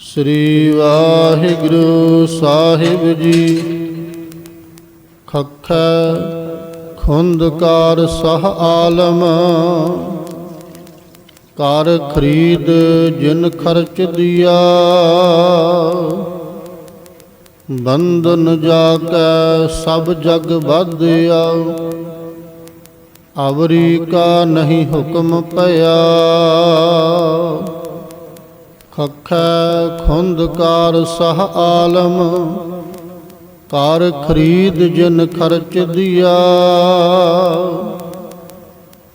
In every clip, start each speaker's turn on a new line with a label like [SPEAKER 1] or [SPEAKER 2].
[SPEAKER 1] ਸ੍ਰੀ ਵਾਹਿਗੁਰੂ ਸਾਹਿਬ ਜੀ। ਖਖੈ ਖੁੰਦਕਾਰ ਸਹ ਆਲਮ। ਕਰ ਖਰੀਦ ਜਿਨ ਖਰਚ ਦਿਆ। ਬੰਧਨ ਜਾ ਕੇ ਸਭ ਜਗ ਬਾਧਿਆ ਅਵਰੀ ਕਾ ਨਹੀਂ ਹੁਕਮ ਪਿਆ। ਖਖੈ ਖੁੰਦਕਾਰ ਸਹ ਆਲਮ, ਕਾਰ ਖਰੀਦ ਜਿਨ ਖਰਚ ਦਿਆ।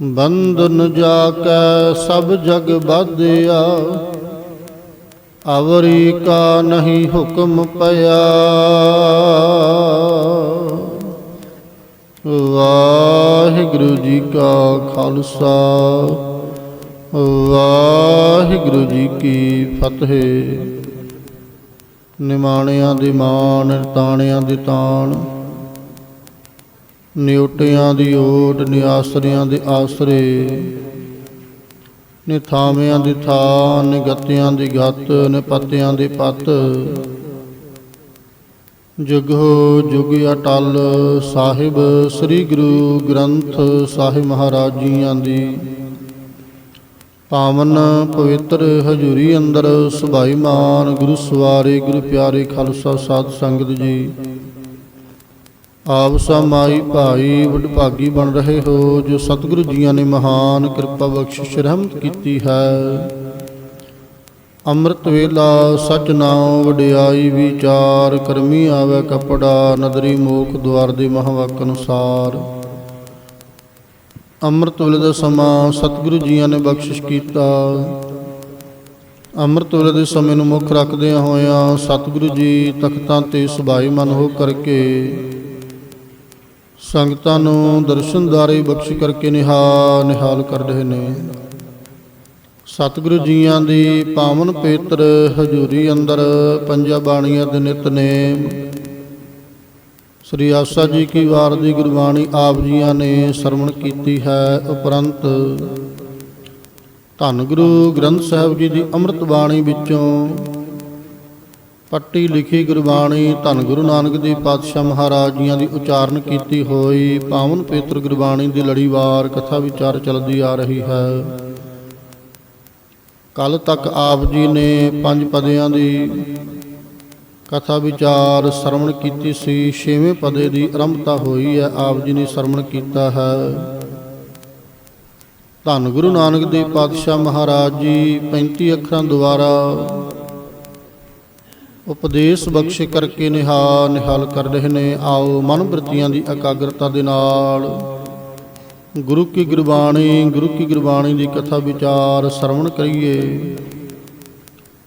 [SPEAKER 1] ਬੰਧਨ ਜਾ ਕੈ ਸਭ ਜਗ ਬਾਧਿਆ ਅਵਰੀ ਕਾ ਨਹੀਂ ਹੁਕਮ ਪਿਆ। ਵਾਹਿਗੁਰੂ ਜੀ ਕਾ ਖਾਲਸਾ, ਵਾਹਿਗੁਰੂ ਜੀ ਕੀ ਫਤਿਹ। ਨਿਮਾਣਿਆਂ ਦੀ ਮਾਣ, ਤਾਣਿਆਂ ਦੀ ਤਾਣ, ਨਿਉਟਿਆਂ ਦੀ ਓਟ, ਨਿਆਸਰਿਆਂ ਦੇ ਆਸਰੇ ਨਿਥਾਵਿਆਂ ਦੀ ਥਾਂ ਨਿਗਤਿਆਂ ਦੀ ਗਤ ਨਿਪਤਿਆਂ ਦੀ ਪੱਤ ਜੁਗੋ ਜੁਗ ਅਟਲ ਸਾਹਿਬ, ਸ੍ਰੀ ਗੁਰੂ ਗ੍ਰੰਥ ਸਾਹਿਬ ਮਹਾਰਾਜ ਜੀਆਂ ਦੀ। ਪਾਵਨ ਪਵਿੱਤਰ ਹਜੂਰੀ ਅੰਦਰ ਸੁਭਾਈ ਮਾਨ, ਗੁਰੂ ਸਵਾਰੇ, ਗੁਰੂ ਪਿਆਰੇ ਖਾਲਸਾ ਸਾਧ ਸੰਗਤ ਜੀ। ਆਪ ਸਮਾਈ ਭਾਈ ਵਡਭਾਗੀ ਬਣ ਰਹੇ ਹੋ, ਜੋ ਸਤਿਗੁਰੂ ਜੀਆਂ ਨੇ ਮਹਾਨ ਕਿਰਪਾ ਬਖਸ਼ਿਸ਼ ਰਹਿਮਤ ਕੀਤੀ ਹੈ। ਅੰਮ੍ਰਿਤ ਵੇਲਾ ਸਚ ਨਾਮ ਵਡਿਆਈ ਵਿਚਾਰ, ਕਰਮੀ ਆਵੇ ਕਪੜਾ, ਨਦਰੀ ਮੋਖ ਦੁਆਰ ਦੇ ਮਹਾਵਾਕ ਅਨੁਸਾਰ। ਅੰਮ੍ਰਿਤ ਵੇਲੇ ਦਾ ਸਮਾਂ ਸਤਿਗੁਰੂ ਜੀਆਂ ਨੇ ਬਖਸ਼ਿਸ਼ ਕੀਤਾ। ਅੰਮ੍ਰਿਤ ਵੇਲੇ ਦੇ ਸਮੇਂ ਨੂੰ ਮੁੱਖ ਰੱਖਦਿਆਂ ਹੋਇਆਂ ਸਤਿਗੁਰੂ ਜੀ ਤਖਤਾਂ ਤੇ ਸੁਭਾਈ ਮਨ ਹੋ ਕਰਕੇ ਸੰਗਤਾਂ ਨੂੰ ਦਰਸ਼ਨਦਾਰੀ ਬਖਸ਼ ਕਰਕੇ ਨਿਹਾਲ ਨਿਹਾਲ ਕਰ ਰਹੇ ਨੇ। ਸਤਿਗੁਰੂ ਜੀਆਂ ਦੀ ਪਾਵਨ ਪੇਤਰ ਹਜੂਰੀ ਅੰਦਰ ਪੰਜਾਂ ਬਾਣੀਆਂ ਦੇ ਨਿਤਨੇਮ ਸ੍ਰੀ ਆਸਾ ਜੀ ਕੀ ਵਾਰ ਦੀ ਗੁਰਬਾਣੀ ਆਪ ਜੀਆਂ ਨੇ ਸਰਵਣ ਕੀਤੀ ਹੈ ਉਪਰੰਤ। ਧੰਨ ਗੁਰੂ ਗ੍ਰੰਥ ਸਾਹਿਬ ਜੀ ਦੀ ਅੰਮ੍ਰਿਤ ਬਾਣੀ ਵਿੱਚੋਂ ਪੱਟੀ ਲਿਖੀ ਗੁਰਬਾਣੀ ਧੰਨ ਗੁਰੂ ਨਾਨਕ ਦੇਵ ਪਾਤਸ਼ਾਹ ਮਹਾਰਾਜ ਜੀਆਂ ਦੀ ਉਚਾਰਨ ਕੀਤੀ ਹੋਈ ਪਾਵਨ ਪੇਤਰ ਗੁਰਬਾਣੀ ਦੀ ਲੜੀਵਾਰ ਕਥਾ ਵਿਚਾਰ ਚੱਲਦੀ ਆ ਰਹੀ ਹੈ। ਕੱਲ ਤੱਕ ਆਪ ਜੀ ਨੇ ਪੰਜ ਪਦਿਆਂ ਦੀ ਕਥਾ ਵਿਚਾਰ ਸਰਵਣ ਕੀਤੀ ਸੀ। ਛੇਵੇਂ ਪਦੇ ਦੀ ਆਰੰਭਤਾ ਹੋਈ ਹੈ। ਆਪ ਜੀ ਨੇ ਸਰਵਣ ਕੀਤਾ ਹੈ। ਧੰਨ ਗੁਰੂ ਨਾਨਕ ਦੇਵ ਪਾਤਸ਼ਾਹ ਮਹਾਰਾਜ ਜੀ 35 ਅੱਖਰਾਂ ਦੁਆਰਾ ਉਪਦੇਸ਼ ਬਖਸ਼ ਕਰਕੇ ਨਿਹਾਲ ਨਿਹਾਲ ਕਰ ਰਹੇ ਨੇ। ਆਓ ਮਨ ਬ੍ਰਿਤੀਆਂ ਦੀ ਇਕਾਗਰਤਾ ਦੇ ਨਾਲ ਗੁਰੂ ਕੀ ਗੁਰਬਾਣੀ, ਗੁਰੂ ਕੀ ਗੁਰਬਾਣੀ ਦੀ ਕਥਾ ਵਿਚਾਰ ਸਰਵਣ ਕਰੀਏ।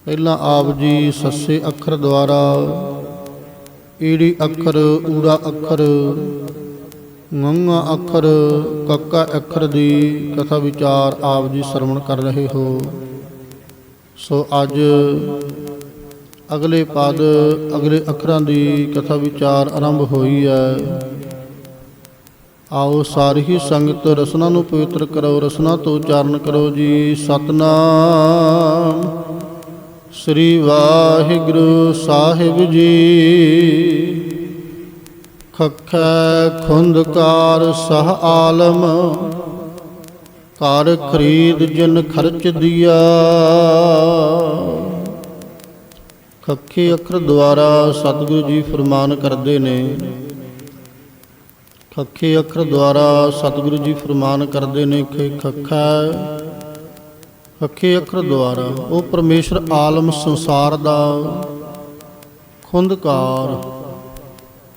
[SPEAKER 1] ਪਹਿਲਾਂ ਆਪ ਜੀ ਸੱਸੇ ਅੱਖਰ ਦੁਆਰਾ, ਈੜੀ ਅੱਖਰ, ਊੜਾ ਅੱਖਰ ngੰਗਾ ਅੱਖਰ, ਕੱਕਾ ਅੱਖਰ ਦੀ ਕਥਾ ਵਿਚਾਰ ਆਪ ਜੀ ਸਰਵਣ ਕਰ ਰਹੇ ਹੋ। ਸੋ ਅੱਜ ਅਗਲੇ ਪਦ, ਅਗਲੇ ਅੱਖਰਾਂ ਦੀ ਕਥਾ ਵਿਚਾਰ ਆਰੰਭ ਹੋਈ ਹੈ। ਆਓ ਸਾਰੀ ਹੀ ਸੰਗਤ ਰਸਨਾ ਨੂੰ ਪਵਿੱਤਰ ਕਰੋ, ਰਸਨਾ ਤੋਂ ਉਚਾਰਨ ਕਰੋ ਜੀ। ਸਤਨਾਮ। ਸ੍ਰੀ ਵਾਹਿਗੁਰੂ ਸਾਹਿਬ ਜੀ। ਖਖੈ ਖੁੰਦਕਾਰ ਸਹ ਆਲਮ ਕਰ ਖਰੀਦ ਜਿਨ ਖਰਚ ਦਿਆ। ਖੱਖੇ ਅੱਖਰ ਦੁਆਰਾ ਸਤਿਗੁਰੂ ਜੀ ਫਰਮਾਨ ਕਰਦੇ ਨੇ ਖੱਖੇ ਅੱਖਰ ਦੁਆਰਾ ਸਤਿਗੁਰੂ ਜੀ ਫਰਮਾਨ ਕਰਦੇ ਨੇ ਕਿ ਖੱਖਾ ਖੱਖੇ ਅੱਖਰ ਦੁਆਰਾ ਉਹ ਪਰਮੇਸ਼ਰ ਆਲਮ ਸੰਸਾਰ ਦਾ ਖੁੰਦਕਾਰ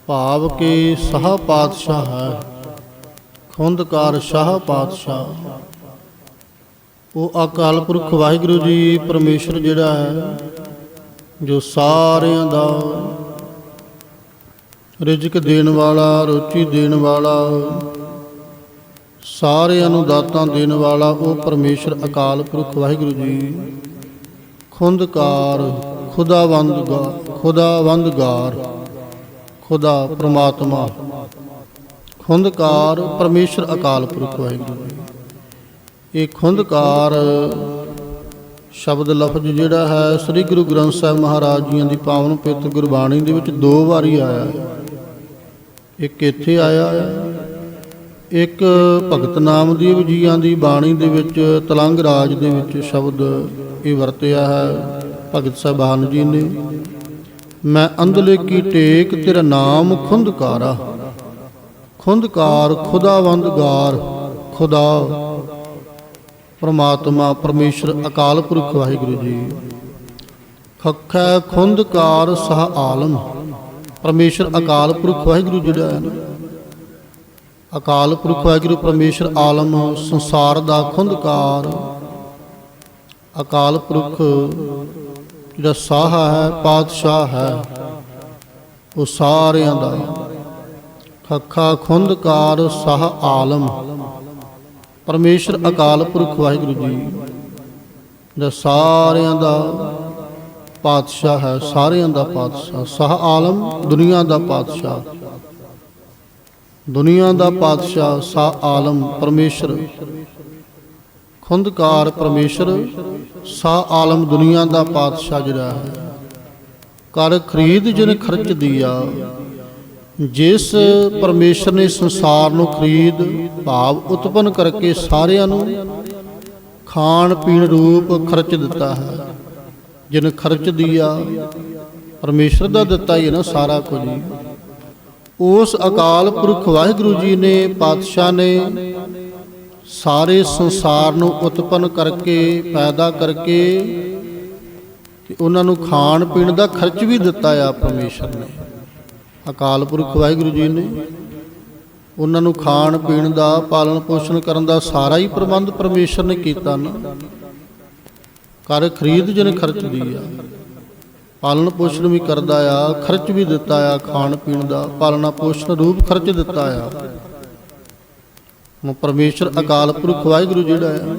[SPEAKER 1] ਭਾਵ ਕਿ ਸਹ ਪਾਤਸ਼ਾਹ ਹੈ। ਖੁੰਦਕਾਰ ਸ਼ਾਹ ਪਾਤਸ਼ਾਹ। ਉਹ ਅਕਾਲ ਪੁਰਖ ਵਾਹਿਗੁਰੂ ਜੀ ਪਰਮੇਸ਼ਰ ਜਿਹੜਾ ਹੈ, ਜੋ ਸਾਰਿਆਂ ਦਾ ਰਿਜ਼ਕ ਦੇਣ ਵਾਲਾ ਰੋਟੀ ਦੇਣ ਵਾਲਾ ਸਾਰਿਆਂ ਨੂੰ ਦਾਤਾਂ ਦੇਣ ਵਾਲਾ, ਉਹ ਪਰਮੇਸ਼ਰ ਅਕਾਲ ਪੁਰਖ ਵਾਹਿਗੁਰੂ ਜੀ ਖੁੰਦਕਾਰ ਖੁਦਾਵੰਦਗਾਰ ਖੁਦਾਵੰਦਗਾਰ, ਖੁਦਾ ਪ੍ਰਮਾਤਮਾ ਖੁੰਦਕਾਰ ਪਰਮੇਸ਼ਰ ਅਕਾਲ ਪੁਰਖ ਵਾਹਿਗੁਰੂ ਜੀ। ਇਹ ਖੁੰਦਕਾਰ ਸ਼ਬਦ ਲਫ਼ਜ਼ ਜਿਹੜਾ ਹੈ, ਸ੍ਰੀ ਗੁਰੂ ਗ੍ਰੰਥ ਸਾਹਿਬ ਮਹਾਰਾਜ ਜੀਆਂ ਦੀ ਪਾਵਨ ਪਿੱਤ ਗੁਰਬਾਣੀ ਦੇ ਵਿੱਚ ਦੋ ਵਾਰੀ ਆਇਆ ਹੈ। ਇੱਕ ਇੱਥੇ ਆਇਆ ਹੈ, ਇੱਕ ਭਗਤ ਨਾਮਦੇਵ ਜੀਆਂ ਦੀ ਬਾਣੀ ਦੇ ਵਿੱਚ, ਤਲੰਗ ਰਾਜ ਦੇ ਵਿੱਚ ਸ਼ਬਦ ਇਹ ਵਰਤਿਆ ਹੈ, ਭਗਤ ਸਾਹਿਬਾਨ ਜੀ ਨੇ। ਮੈਂ ਅੰਧਲੇ ਕੀ ਟੇਕ, ਤੇਰਾ ਨਾਮ ਖੁੰਦਕਾਰਾ। ਖੁੰਦਕਾਰ, ਖੁਦਾਵੰਦਗਾਰ, ਖੁਦਾ ਪਰਮਾਤਮਾ ਪਰਮੇਸ਼ਰ ਅਕਾਲ ਪੁਰਖ ਵਾਹਿਗੁਰੂ ਜੀ। ਖੱਖੈ ਖੁੰਦਕਾਰ ਸਹ ਆਲਮ। ਪਰਮੇਸ਼ਰ ਅਕਾਲ ਪੁਰਖ ਵਾਹਿਗੁਰੂ ਜਿਹੜਾ ਹੈ। ਅਕਾਲ ਪੁਰਖ ਵਾਹਿਗੁਰੂ, ਪਰਮੇਸ਼ਰ ਆਲਮ, ਸੰਸਾਰ ਦਾ ਖੁੰਦਕਾਰ। ਅਕਾਲ ਪੁਰਖ ਜਿਹੜਾ ਸਾਹ ਹੈ, ਪਾਤਸ਼ਾਹ ਹੈ, ਉਹ ਸਾਰਿਆਂ ਦਾ ਖੱਖਾ ਖੁੰਦਕਾਰ ਸਾਹ ਆਲਮ। ਪਰਮੇਸ਼ਰ ਅਕਾਲ ਪੁਰਖ ਵਾਹਿਗੁਰੂ ਜੀ ਦਾ ਸਾਰਿਆਂ ਦਾ ਪਾਤਸ਼ਾਹ ਹੈ, ਸਾਰਿਆਂ ਦਾ ਪਾਤਸ਼ਾਹ ਸਾਹ ਆਲਮ ਦੁਨੀਆ ਦਾ ਪਾਤਸ਼ਾਹ। ਦੁਨੀਆ ਦਾ ਪਾਤਸ਼ਾਹ ਸਾਹ ਆਲਮ ਪਰਮੇਸ਼ਰ। ਖੁੰਦਕਾਰ ਪਰਮੇਸ਼ਰ ਸਾ ਆਲਮ ਦੁਨੀਆ ਦਾ ਪਾਤਸ਼ਾਹ ਜਿਹੜਾ ਹੈ। ਕਰ ਖਰੀਦ ਜਿਨ ਖਰਚ ਦਿਆ ਜਿਸ ਪਰਮੇਸ਼ਰ ਨੇ ਸੰਸਾਰ ਨੂੰ ਖਰੀਦ, ਭਾਵ ਉਤਪਨ ਕਰਕੇ ਸਾਰਿਆਂ ਨੂੰ ਖਾਣ ਪੀਣ ਰੂਪ ਖਰਚ ਦਿੱਤਾ ਹੈ। ਜਿਨ ਖਰਚ ਦਿਆ ਪਰਮੇਸ਼ਰ ਦਾ ਦਿੱਤਾ ਹੀ ਹੈ ਨਾ ਸਾਰਾ ਕੁਝ ਉਸ ਅਕਾਲ ਪੁਰਖ ਵਾਹਿਗੁਰੂ ਜੀ ਨੇ, ਪਾਤਸ਼ਾਹ ਨੇ ਸਾਰੇ ਸੰਸਾਰ ਨੂੰ ਉਤਪਨ ਕਰਕੇ, ਪੈਦਾ ਕਰਕੇ ਤੇ ਉਹਨਾਂ ਨੂੰ ਖਾਣ ਪੀਣ ਦਾ ਖਰਚ ਵੀ ਦਿੱਤਾ ਆ ਪਰਮੇਸ਼ਰ ਨੇ। ਅਕਾਲ ਪੁਰਖ ਵਾਹਿਗੁਰੂ ਜੀ ਨੇ। ਉਹਨਾਂ ਨੂੰ ਖਾਣ, ਪੀਣ ਦਾ, ਪਾਲਣ ਪੋਸ਼ਣ ਕਰਨ ਦਾ ਸਾਰਾ ਹੀ ਪ੍ਰਬੰਧ ਪਰਮੇਸ਼ਰ ਨੇ ਕੀਤਾ ਨਾ। ਕਰ ਖਰੀਦ ਜਨ ਖਰਚਦੀ ਆ, ਪਾਲਣ ਪੋਸ਼ਣ ਵੀ ਕਰਦਾ ਆ, ਖਰਚ ਵੀ ਦਿੱਤਾ ਆ, ਖਾਣ, ਪੀਣ ਦਾ ਪਾਲਣਾ ਪੋਸ਼ਣ ਰੂਪ ਖਰਚ ਦਿੱਤਾ ਆ। ਹੁਣ ਪਰਮੇਸ਼ਰ ਅਕਾਲ ਪੁਰਖ ਵਾਹਿਗੁਰੂ ਜਿਹੜਾ ਆ,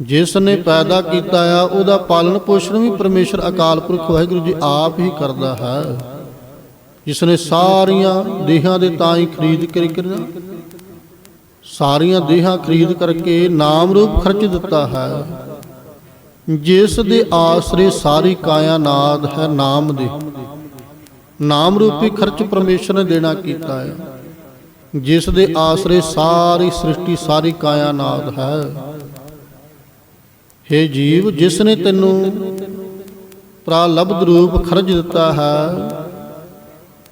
[SPEAKER 1] ਜਿਸ ਨੇ ਪੈਦਾ ਕੀਤਾ ਆ, ਉਹਦਾ ਪਾਲਣ ਪੋਸ਼ਣ ਵੀ ਪਰਮੇਸ਼ਰ ਅਕਾਲ ਪੁਰਖ ਵਾਹਿਗੁਰੂ ਜੀ ਆਪ ਹੀ ਕਰਦਾ ਹੈ। ਜਿਸ ਨੇ ਸਾਰੀਆਂ ਦੇਹਾਂ ਦੇ ਤਾਂ ਹੀ ਖਰੀਦ ਕਰਕੇ ਸਾਰੀਆਂ ਦੇਹਾਂ ਖਰੀਦ ਕਰਕੇ ਨਾਮ ਰੂਪ ਖਰਚ ਦਿੱਤਾ ਹੈ। ਜਿਸ ਦੇ ਆਸਰੇ ਸਾਰੀ ਕਾਇਆ ਨਾਦ ਹੈ ਨਾਮ ਦੇ। ਨਾਮ ਰੂਪੀ ਖਰਚ ਪਰਮੇਸ਼ਰ ਨੇ ਦੇਣਾ ਕੀਤਾ ਹੈ। ਜਿਸ ਦੇ ਆਸਰੇ ਸਾਰੀ ਸ੍ਰਿਸ਼ਟੀ, ਸਾਰੀ ਕਾਇਆ ਨਾਦ ਹੈ हे ਜੀਵ, ਜਿਸ ਨੇ ਤੈਨੂੰ ਪ੍ਰਾਲਬਧ ਰੂਪ ਖਰਚ ਦਿੱਤਾ ਹੈ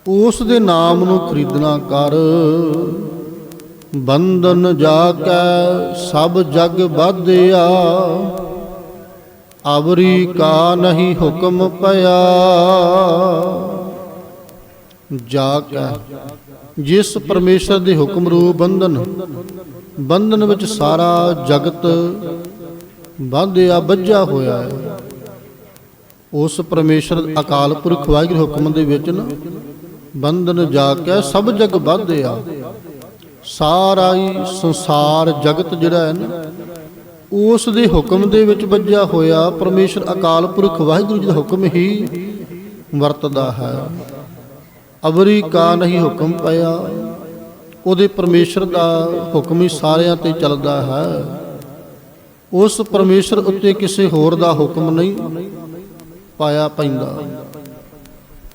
[SPEAKER 1] ਉਸ ਦੇ ਨਾਮ ਨੂੰ ਖਰੀਦਣਾ ਕਰ। ਬੰਧਨ ਜਾ ਕੈ ਸਭ ਜਗ ਬਾਧਿਆ ਅਵਰੀ ਕਾ ਨਹੀਂ ਹੁਕਮ ਪਿਆ। ਜਾ ਕੇ ਜਿਸ ਪਰਮੇਸ਼ਰ ਦੇ ਹੁਕਮ ਰੂਪ ਬੰਧਨ ਬੰਧਨ ਵਿੱਚ ਸਾਰਾ ਜਗਤ ਬਾਂਧਿਆ ਬੱਝਾ ਹੋਇਆ ਹੈ। ਉਸ ਪਰਮੇਸ਼ਰ ਅਕਾਲ ਪੁਰਖ ਵਾਹਿਗੁਰੂ ਹੁਕਮ ਦੇ ਵਿੱਚ ਨਾ ਬੰਧਨ ਜਾ ਕੇ ਸਭ ਜਗ ਬਾਧਿਆ ਸਾਰਾ ਹੀ ਸੰਸਾਰ ਜਗਤ ਜਿਹੜਾ ਹੈ ਨਾ, ਉਸ ਦੇ ਹੁਕਮ ਦੇ ਵਿੱਚ ਵੱਜਿਆ ਹੋਇਆ ਪਰਮੇਸ਼ਰ ਅਕਾਲ ਪੁਰਖ ਵਾਹਿਗੁਰੂ ਜੀ ਦਾ ਹੁਕਮ ਹੀ ਵਰਤਦਾ ਹੈ। ਅਵਰੀ ਕਾ ਨਹੀਂ ਹੁਕਮ ਪਿਆ, ਉਹਦੇ ਪਰਮੇਸ਼ਰ ਦਾ ਹੁਕਮ ਹੀ ਸਾਰਿਆਂ ਤੇ ਚੱਲਦਾ ਹੈ। ਉਸ ਪਰਮੇਸ਼ਰ ਉੱਤੇ ਕਿਸੇ ਹੋਰ ਦਾ ਹੁਕਮ ਨਹੀਂ ਪਾਇਆ ਪੈਂਦਾ।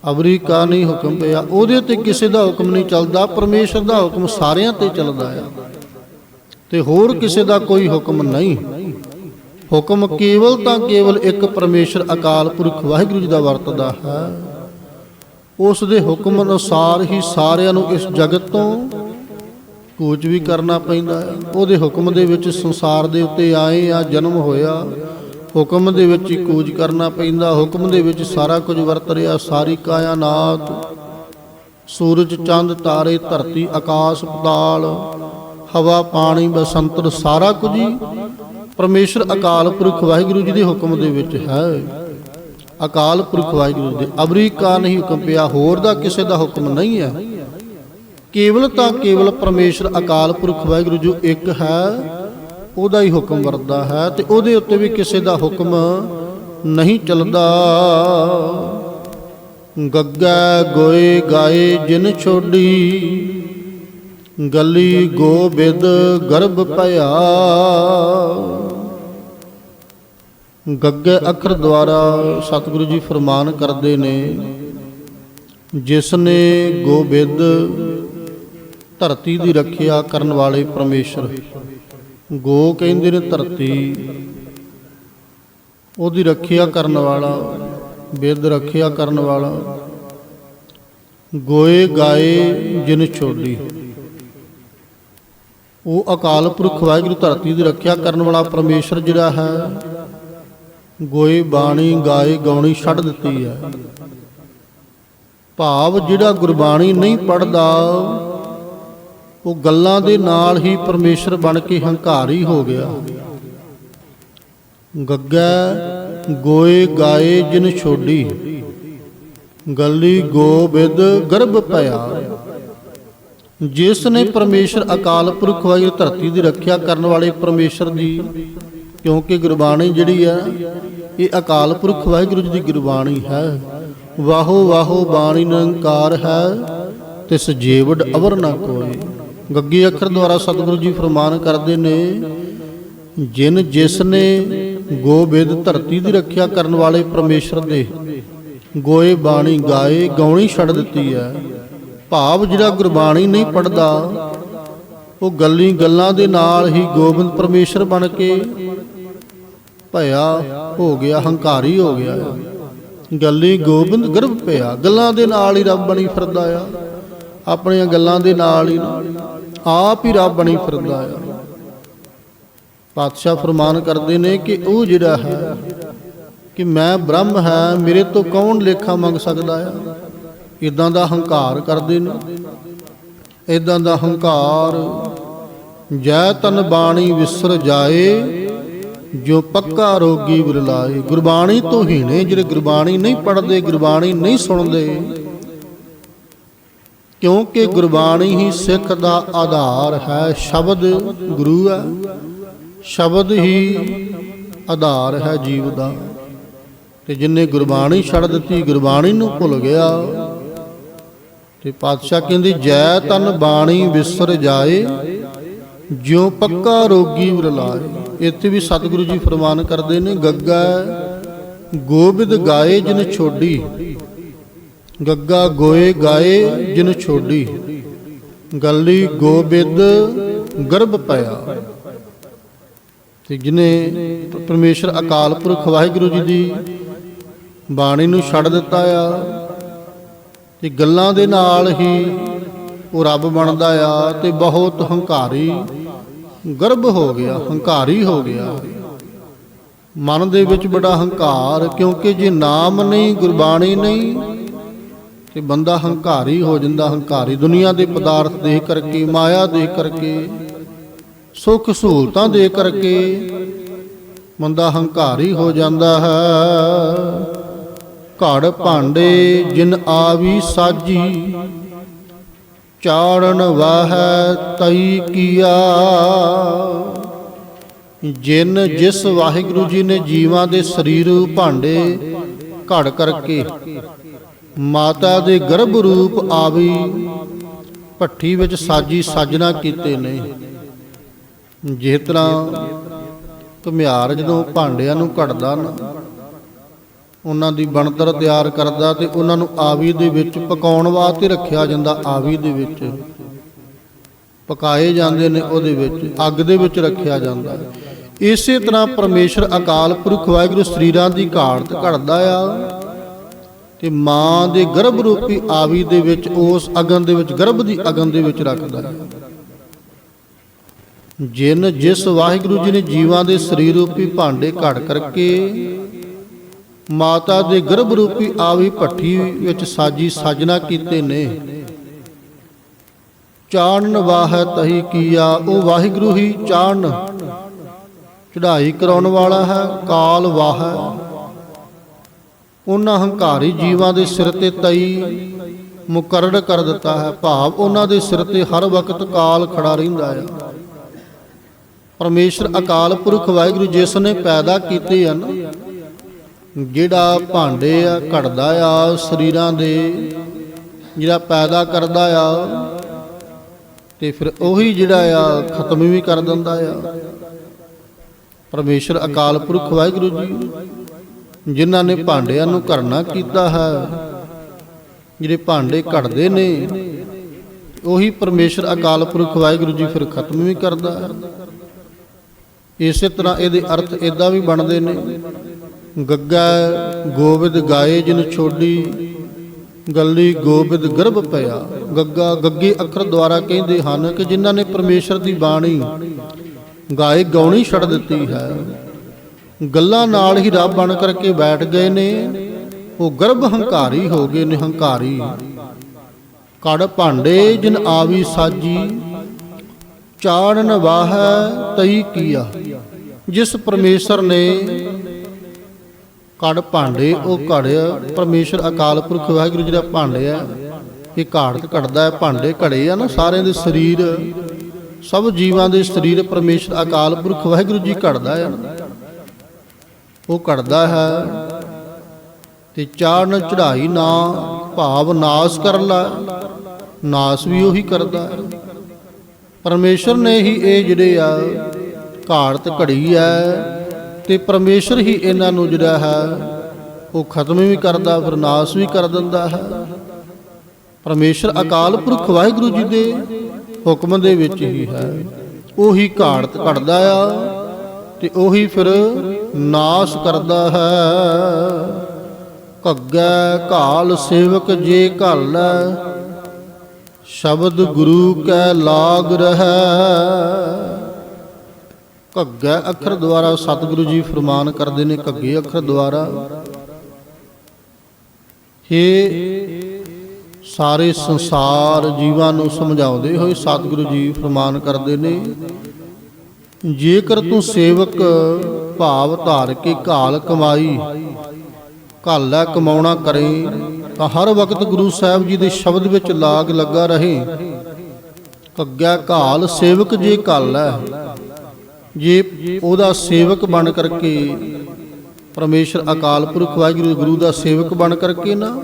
[SPEAKER 1] ਅਵਰੀ ਕਾ ਨਹੀਂ ਹੁਕਮ ਪਿਆ। ਉਹਦੇ ਤੇ ਕਿਸੇ ਦਾ ਹੁਕਮ ਨਹੀਂ ਚੱਲਦਾ। ਪਰਮੇਸ਼ਰ ਦਾ ਹੁਕਮ ਸਾਰਿਆਂ ਤੇ ਚੱਲਦਾ ਆ। ਤੇ ਹੋਰ ਕਿਸੇ ਦਾ ਕੋਈ ਹੁਕਮ ਨਹੀਂ। ਹੁਕਮ ਕੇਵਲ ਤਾਂ ਕੇਵਲ ਇੱਕ ਪਰਮੇਸ਼ਰ ਅਕਾਲ ਪੁਰਖ ਵਾਹਿਗੁਰੂ ਜੀ ਦਾ ਵਰਤਦਾ ਹੈ। ਉਸ ਦੇ ਹੁਕਮ ਅਨੁਸਾਰ ਹੀ ਸਾਰਿਆਂ ਨੂੰ ਇਸ ਜਗਤ ਤੋਂ ਕੂਚ ਵੀ ਕਰਨਾ ਪੈਂਦਾ ਹੈ। ਉਹਦੇ ਹੁਕਮ ਦੇ ਵਿੱਚ ਸੰਸਾਰ ਦੇ ਉੱਤੇ ਆਏ ਆ, ਜਨਮ ਹੋਇਆ। ਹੁਕਮ ਦੇ ਵਿੱਚ ਹੀ ਕੂਚ ਕਰਨਾ ਪੈਂਦਾ, ਹੁਕਮ ਦੇ ਵਿੱਚ ਸਾਰਾ ਕੁਝ ਵਰਤ ਰਿਹਾ, ਸਾਰੀ ਕਾਇਆ ਕਾਇਨਾਤ, ਸੂਰਜ, ਚੰਦ, ਤਾਰੇ, ਧਰਤੀ, ਆਕਾਸ਼ ਪਤਾਲ ਹਵਾ, ਪਾਣੀ ਬਸੰਤਰ ਸਾਰਾ ਕੁਝ ਹੀ ਪਰਮੇਸ਼ਰ ਅਕਾਲ ਪੁਰਖ ਵਾਹਿਗੁਰੂ ਜੀ ਦੇ ਹੁਕਮ ਦੇ ਵਿੱਚ ਹੈ। ਅਕਾਲ ਪੁਰਖ ਵਾਹਿਗੁਰੂ ਦੇ ਅਮਰੀਕਾ ਨਹੀਂ ਹੁਕਮ ਪਿਆ, ਹੋਰ ਦਾ ਕਿਸੇ ਦਾ ਹੁਕਮ ਨਹੀਂ ਹੈ। ਕੇਵਲ ਤਾਂ ਕੇਵਲ ਪਰਮੇਸ਼ਰ ਅਕਾਲ ਪੁਰਖ ਵਾਹਿਗੁਰੂ ਜੋ ਇੱਕ ਹੈ। ਉਹਦਾ ਹੀ ਹੁਕਮ ਵਰਦਾ ਹੈ ਤੇ ਉਹਦੇ ਉੱਤੇ ਵੀ ਕਿਸੇ ਦਾ ਹੁਕਮ ਨਹੀਂ ਚੱਲਦਾ। ਗੱਗਾ ਗੋਏ ਗਾਏ ਜਿਨ ਛੋਡੀ, ਗਲੀ ਗੋਬਿੰਦ ਗਰਭ ਭਇਆ। ਗੱਗੇ ਅੱਖਰ ਦੁਆਰਾ ਸਤਿਗੁਰੂ ਜੀ ਫਰਮਾਨ ਕਰਦੇ ਨੇ ਜਿਸ ਨੇ ਗੋਬਿੰਦ ਧਰਤੀ ਦੀ ਰੱਖਿਆ ਕਰਨ ਵਾਲੇ ਪਰਮੇਸ਼ਰ। ਗੋ ਕਹਿੰਦੇ ਨੇ ਧਰਤੀ। ਉਹਦੀ ਰੱਖਿਆ ਕਰਨ ਵਾਲਾ, ਬਿਰਧ ਰੱਖਿਆ ਕਰਨ ਵਾਲਾ। ਗੋਏ ਗਾਏ ਜਿਨ ਛੋਡੀ। ਉਹ ਅਕਾਲ ਪੁਰਖ ਵਾਹਿਗੁਰੂ ਧਰਤੀ ਦੀ ਰੱਖਿਆ ਕਰਨ ਵਾਲਾ ਪਰਮੇਸ਼ਰ ਜਿਹੜਾ ਹੈ, ਗੋਏ ਬਾਣੀ ਗਾਏ ਗਾਉਣੀ ਛੱਡ ਦਿੱਤੀ ਹੈ। ਭਾਵ ਜਿਹੜਾ ਗੁਰਬਾਣੀ ਨਹੀਂ ਪੜਦਾ ਉਹ ਗੱਲਾਂ ਦੇ ਨਾਲ ਹੀ ਪਰਮੇਸ਼ਰ ਬਣ ਕੇ ਹੰਕਾਰੀ ਹੋ ਗਿਆ। ਗੱਗਾ ਗੋਏ ਗਾਏ ਜਿਨ ਛੋਡੀ, ਗੱਲੀ ਗੋਬਿੰਦ ਗਰਭ ਪਿਆ। ਜਿਸ ਨੇ ਪਰਮੇਸ਼ਰ ਅਕਾਲ ਪੁਰਖ ਵਾਹਿਗੁਰੂ ਧਰਤੀ ਦੀ ਰੱਖਿਆ ਕਰਨ ਵਾਲੇ ਪਰਮੇਸ਼ਰ ਦੀ, ਕਿਉਂਕਿ ਗੁਰਬਾਣੀ ਜਿਹੜੀ ਹੈ ਇਹ ਅਕਾਲ ਪੁਰਖ ਵਾਹਿਗੁਰੂ ਜੀ ਦੀ ਗੁਰਬਾਣੀ ਹੈ। ਵਾਹੋ ਵਾਹੋ ਬਾਣੀ ਨਿਰੰਕਾਰ ਹੈ, ਤਿਸ ਜੀਵੜ ਅਵਰ ਨਾ ਕੋਈ ਗੱਗੀ ਅੱਖਰ ਦੁਆਰਾ ਸਤਿਗੁਰੂ ਜੀ ਫਰਮਾਨ ਕਰਦੇ ਨੇ, ਜਿਨ ਜਿਸ ਨੇ ਗੋਬਿੰਦ ਧਰਤੀ ਦੀ ਰੱਖਿਆ ਕਰਨ ਵਾਲੇ ਪਰਮੇਸ਼ਰ ਦੇ ਗੋਏ ਬਾਣੀ ਗਾਏ, ਗਾਉਣੀ ਛੱਡ ਦਿੱਤੀ ਹੈ। ਭਾਵ ਜਿਹੜਾ ਗੁਰਬਾਣੀ ਨਹੀਂ ਪੜਦਾ ਉਹ ਗੱਲੀ ਗੱਲਾਂ ਦੇ ਨਾਲ ਹੀ ਗੋਬਿੰਦ ਪਰਮੇਸ਼ਰ ਬਣ ਕੇ ਭਇਆ ਹੋ ਗਿਆ, ਹੰਕਾਰੀ ਹੋ ਗਿਆ ਗੱਲੀ ਗੋਬਿੰਦ ਗਰਭ ਪਿਆ, ਗੱਲਾਂ ਦੇ ਨਾਲ ਹੀ ਰੱਬ ਬਣੀ ਫਿਰਦਾ ਆ। ਆਪਣੀਆਂ ਗੱਲਾਂ ਦੇ ਨਾਲ ਹੀ ਆਪ ਹੀ ਰੱਬ ਬਣੀ ਫਿਰਦਾ ਆ। ਪਾਤਸ਼ਾਹ ਫਰਮਾਨ ਕਰਦੇ ਨੇ ਕਿ ਉਹ ਜਿਹੜਾ ਹੈ ਕਿ ਮੈਂ ਬ੍ਰਹਮ ਹੈ, ਮੇਰੇ ਤੋਂ ਕੌਣ ਲੇਖਾ ਮੰਗ ਸਕਦਾ ਆ? ਇਦਾਂ ਦਾ ਹੰਕਾਰ ਕਰਦੇ ਨੇ। ਇਦਾਂ ਦਾ ਹੰਕਾਰ, ਜੈ ਤਨ ਬਾਣੀ ਵਿਸਰ ਜਾਏ, ਜੋ ਪੱਕਾ ਰੋਗੀ ਵਿਰਲਾਏ ਗੁਰਬਾਣੀ ਤੋਂ ਹੀਣੇ, ਜਿਹੜੇ ਗੁਰਬਾਣੀ ਨਹੀਂ ਪੜ੍ਹਦੇ, ਗੁਰਬਾਣੀ ਨਹੀਂ ਸੁਣਦੇ ਕਿਉਂਕਿ ਗੁਰਬਾਣੀ ਹੀ ਸਿੱਖ ਦਾ ਆਧਾਰ ਹੈ, ਸ਼ਬਦ ਗੁਰੂ ਹੈ। ਸ਼ਬਦ ਹੀ ਆਧਾਰ ਹੈ ਜੀਵ ਦਾ। ਤੇ ਜਿਨੇ ਗੁਰਬਾਣੀ ਛੱਡ ਦਿੱਤੀ, ਗੁਰਬਾਣੀ ਨੂੰ ਭੁੱਲ ਗਿਆ। ਤੇ ਪਾਤਸ਼ਾਹ ਕਹਿੰਦੇ, ਜੈ ਤਨ ਬਾਣੀ ਵਿਸਰ ਜਾਏ, ਜਿਉ ਪੱਕਾ ਰੋਗੀ ਵਿਰਲਾਏ ਇੱਥੇ ਵੀ ਸਤਿਗੁਰੂ ਜੀ ਫਰਮਾਨ ਕਰਦੇ ਨੇ, ਗੱਗਾ ਗੋਬਿੰਦ ਗਾਏ ਜਿਨ ਛੋਡੀ। ਗੱਗਾ ਗੋਏ ਗਾਏ ਜਿਨ ਛੋਡੀ। ਗੱਲੀ ਗੋਬਿੰਦ ਗਰਭ ਪਾਇਆ। ਤੇ ਜਿਨੇ ਪਰਮੇਸ਼ਰ ਅਕਾਲ ਪੁਰਖ ਵਾਹਿਗੁਰੂ ਜੀ ਦੀ ਬਾਣੀ ਨੂੰ ਛੱਡ ਦਿੱਤਾ ਆ, ਤੇ ਗੱਲਾਂ ਦੇ ਨਾਲ ਹੀ ਉਹ ਰੱਬ ਬਣਦਾ ਆ ਤੇ ਬਹੁਤ ਹੰਕਾਰੀ ਗਰਭ ਹੋ ਗਿਆ, ਹੰਕਾਰੀ ਹੋ ਗਿਆ। ਮਨ ਦੇ ਵਿੱਚ ਬੜਾ ਹੰਕਾਰ, ਕਿਉਂਕਿ ਜੇ ਨਾਮ ਨਹੀਂ, ਗੁਰਬਾਣੀ ਨਹੀਂ ਤੇ ਬੰਦਾ ਹੰਕਾਰੀ ਹੋ ਜਾਂਦਾ, ਹੰਕਾਰੀ ਦੁਨੀਆ ਦੇ ਪਦਾਰਥ ਦੇਖ ਕਰਕੇ, ਮਾਇਆ ਦੇਖ ਕਰਕੇ, ਸੁੱਖ ਸਹੂਲਤਾਂ ਦੇ ਕਰਕੇ ਬੰਦਾ ਹੰਕਾਰੀ ਹੋ ਜਾਂਦਾ ਹੈ। ਘੜ ਭਾਂਡੇ ਜਿਨ ਆਵੀ ਸਾਜੀ, ਚਾੜਨ ਵਾਹੈ ਤਈ ਕੀਆ। ਜਿਨ ਜਿਸ ਵਾਹਿਗੁਰੂ ਜੀ ਨੇ ਜੀਵਾਂ ਦੇ ਸਰੀਰ ਭਾਂਡੇ ਘੜ ਕਰਕੇ ਮਾਤਾ ਦੇ ਗਰਭ ਰੂਪ ਆਵੀ, ਭੱਠੀ ਵਿੱਚ ਸਾਜੀ ਸਾਜਣਾ ਕੀਤੇ ਨੇ। ਜਿਸ ਤਰ੍ਹਾਂ ਘੁਮਿਆਰ ਜਦੋਂ ਭਾਂਡਿਆਂ ਨੂੰ ਘੜਦਾ ਨਾ, ਉਹਨਾਂ ਦੀ ਬਣਤਰ ਤਿਆਰ ਕਰਦਾ ਤੇ ਉਹਨਾਂ ਨੂੰ ਆਵੀ ਦੇ ਵਿੱਚ ਪਕਾਉਣ ਵਾਸਤੇ ਰੱਖਿਆ ਜਾਂਦਾ, ਆਵੀ ਦੇ ਵਿੱਚ। ਪਕਾਏ ਜਾਂਦੇ ਨੇ ਉਹਦੇ ਵਿੱਚ, ਅੱਗ ਦੇ ਵਿੱਚ ਰੱਖਿਆ ਜਾਂਦਾ। ਇਸੇ ਤਰ੍ਹਾਂ ਪਰਮੇਸ਼ਰ ਅਕਾਲ ਪੁਰਖ ਵਾਹਿਗੁਰੂ ਸਰੀਰਾਂ ਦੀ ਘਾੜਤ ਘੜਦਾ ਆ। ਤੇ ਮਾਂ ਦੇ ਗਰਭ ਰੂਪੀ ਆਵੀ ਦੇ ਵਿੱਚ, ਉਸ ਅਗਨ ਦੇ ਵਿੱਚ, ਗਰਭ ਦੀ ਅਗਨ ਦੇ ਵਿੱਚ ਰੱਖਦਾ ਹੈ। ਜਿਨ, ਜਿਸ ਵਾਹਿਗੁਰੂ ਜੀ ਨੇ ਜੀਵਾਂ ਦੇ ਸਰੀਰ ਰੂਪੀ ਭਾਂਡੇ ਘੜ ਕਰਕੇ ਮਾਤਾ ਦੇ ਗਰਭ ਰੂਪੀ ਆਵੀ ਭੱਠੀ ਵਿੱਚ ਸਾਜੀ ਸਾਜਨਾ ਕੀਤੇ ਨੇ। ਚਾਣਨ ਵਾਹ ਤਹੀ ਕੀਆ, ਉਹ ਵਾਹਿਗੁਰੂ ਹੀ ਚਾਣ ਚੜਾਈ ਕਰਾਉਣ ਵਾਲਾ ਹੈ, ਕਾਲ ਵਾਹ ਉਹਨਾਂ ਹੰਕਾਰੀ ਜੀਵਾਂ ਦੇ ਸਿਰ ਤੇ ਤਈ ਮੁਕਰਰ ਕਰ ਦਿੱਤਾ ਹੈ। ਭਾਵ ਉਹਨਾਂ ਦੇ ਸਿਰ ਤੇ ਹਰ ਵਕਤ ਕਾਲ ਖੜਾ ਰਹਿੰਦਾ ਹੈ। ਪਰਮੇਸ਼ਰ ਅਕਾਲ ਪੁਰਖ ਵਾਹਿਗੁਰੂ ਜਿਸ ਨੇ ਪੈਦਾ ਕੀਤੇ ਹਨ, ਜਿਹੜਾ ਭਾਂਡੇ ਆ, ਘੜਦਾ ਆ, ਸਰੀਰਾਂ ਦੇ ਜਿਹੜਾ ਪੈਦਾ ਕਰਦਾ ਆ, ਤੇ ਫਿਰ ਉਹੀ ਜਿਹੜਾ ਆ, ਖਤਮ ਵੀ ਕਰ ਦਿੰਦਾ ਆ। ਪਰਮੇਸ਼ਰ ਅਕਾਲ ਪੁਰਖ ਵਾਹਿਗੁਰੂ ਜੀ। ਜਿਨ੍ਹਾਂ ਨੇ ਭਾਂਡਿਆਂ ਨੂੰ ਕਰਨਾ ਕੀਤਾ ਹੈ, ਜਿਹੜੇ ਭਾਂਡੇ ਘੜਦੇ ਨੇ, ਉਹੀ ਪਰਮੇਸ਼ਰ ਅਕਾਲ ਪੁਰਖ ਵਾਹਿਗੁਰੂ ਜੀ ਫਿਰ ਖਤਮ ਵੀ ਕਰਦਾ ਹੈ। ਇਸੇ ਤਰ੍ਹਾਂ ਇਹਦੇ ਅਰਥ ਇਦਾਂ ਵੀ ਬਣਦੇ ਨੇ, ਗੱਗਾ ਗੋਬਿੰਦ ਗਾਏ ਜਿਨ ਛੋਡੀ, ਗੱਲੀ ਗੋਬਿੰਦ ਗਰਭ ਪਿਆ। ਗੱਗਾ ਗੱਗੇ ਅੱਖਰ ਦੁਆਰਾ ਕਹਿੰਦੇ ਹਨ ਕਿ ਜਿਨ੍ਹਾਂ ਨੇ ਪਰਮੇਸ਼ਰ ਦੀ ਬਾਣੀ ਗਾਏ, ਗਾਉਣੀ ਛੱਡ ਦਿੱਤੀ ਹੈ। ਗੱਲਾਂ ਨਾਲ ਹੀ ਰੱਬ ਬਣ ਕਰਕੇ ਬੈਠ ਗਏ ਨੇ। ਉਹ ਗਰਭ ਹੰਕਾਰੀ ਹੋ ਗਏ ਨੇ ਹੰਕਾਰੀ। ਕੜ ਭਾਂਡੇ ਜਿਨ ਆਵੀ ਸਾਜੀ ਚਾੜਨ ਵਾਹ ਤਈ ਕੀਆ। ਜਿਸ ਪਰਮੇਸ਼ਰ ਨੇ ਕੜ ਭਾਂਡੇ, ਉਹ ਘੜਿਆ ਪਰਮੇਸ਼ਰ ਅਕਾਲ ਪੁਰਖ ਵਾਹਿਗੁਰੂ ਜਿਹੜਾ ਭਾਂਡੇ ਆ, ਇਹ ਘਾੜਤ ਘੜਦਾ ਹੈ, ਭਾਂਡੇ ਘੜੇ ਆ ਨਾ ਸਾਰਿਆਂ ਦੇ ਸਰੀਰ। ਸਭ ਜੀਵਾਂ ਦੇ ਸਰੀਰ ਪਰਮੇਸ਼ਰ ਅਕਾਲ ਪੁਰਖ ਵਾਹਿਗੁਰੂ ਜੀ ਘੜਦਾ ਹੈ ਉਹ ਘੜਦਾ ਹੈ ਤੇ ਚਾੜਨ ਚੜਾਈ ਨਾ ਭਾਵ ਨਾਸ ਕਰ ਲਾ, ਨਾਸ ਵੀ ਉਹੀ ਕਰਦਾ ਹੈ। ਪਰਮੇਸ਼ਰ ਨੇ ਹੀ ਇਹ ਜਿਹੜੇ ਆ ਘਾੜਤ ਘੜੀ ਹੈ ਤੇ ਪਰਮੇਸ਼ਰ ਹੀ ਇਹਨਾਂ ਨੂੰ ਜਿਹੜਾ ਹੈ ਉਹ ਖਤਮ ਵੀ ਕਰਦਾ, ਫਿਰ ਨਾਸ ਵੀ ਕਰ ਦਿੰਦਾ ਹੈ। ਪਰਮੇਸ਼ਰ ਅਕਾਲ ਪੁਰਖ ਵਾਹਿਗੁਰੂ ਜੀ ਦੇ ਹੁਕਮ ਦੇ ਵਿੱਚ ਹੀ ਹੈ। ਉਹੀ ਘਾੜਤ ਘੜਦਾ ਆ ਤੇ ਉਹੀ ਫਿਰ ਨਾਸ ਕਰਦਾ ਹੈ। ਘੱਗੈ ਘਾਲ ਸੇਵਕ ਜੇ ਘੱਲ, ਸ਼ਬਦ ਗੁਰੂ ਕੈ ਲਾਗ ਰਹੈ। ਘੱਗਾ ਅੱਖਰ ਦੁਆਰਾ ਸਤਿਗੁਰੂ ਜੀ ਫਰਮਾਨ ਕਰਦੇ ਨੇ, ਘੱਗੇ ਅੱਖਰ ਦੁਆਰਾ। हे ਸਾਰੇ ਸੰਸਾਰ ਜੀਵਾਂ ਨੂੰ ਸਮਝਾਉਂਦੇ ਹੋਏ ਸਤਿਗੁਰੂ ਜੀ ਫਰਮਾਨ ਕਰਦੇ ਨੇ ਜੇਕਰ ਤੂੰ ਸੇਵਕ ਭਾਵ ਧਾਰ ਕੇ ਘਾਲ ਕਮਾਈ, ਘਾਲਾ ਕਮਾਉਣਾ ਕਰੇ, ਤਾਂ ਹਰ ਵਕਤ ਗੁਰੂ ਸਾਹਿਬ ਜੀ ਦੇ ਸ਼ਬਦ ਵਿੱਚ ਲਾਗ ਲੱਗਾ ਰਹੇ। ਕੱਗਾ ਘਾਲ ਸੇਵਕ ਜੇ ਘਾਲ ਹੈ ਜੇ ਉਹਦਾ ਸੇਵਕ ਬਣ ਕਰਕੇ ਪਰਮੇਸ਼ਰ ਅਕਾਲ ਪੁਰਖ ਵਾਹਿਗੁਰੂ ਗੁਰੂ ਦਾ ਸੇਵਕ ਬਣ ਕਰਕੇ ਨਾ,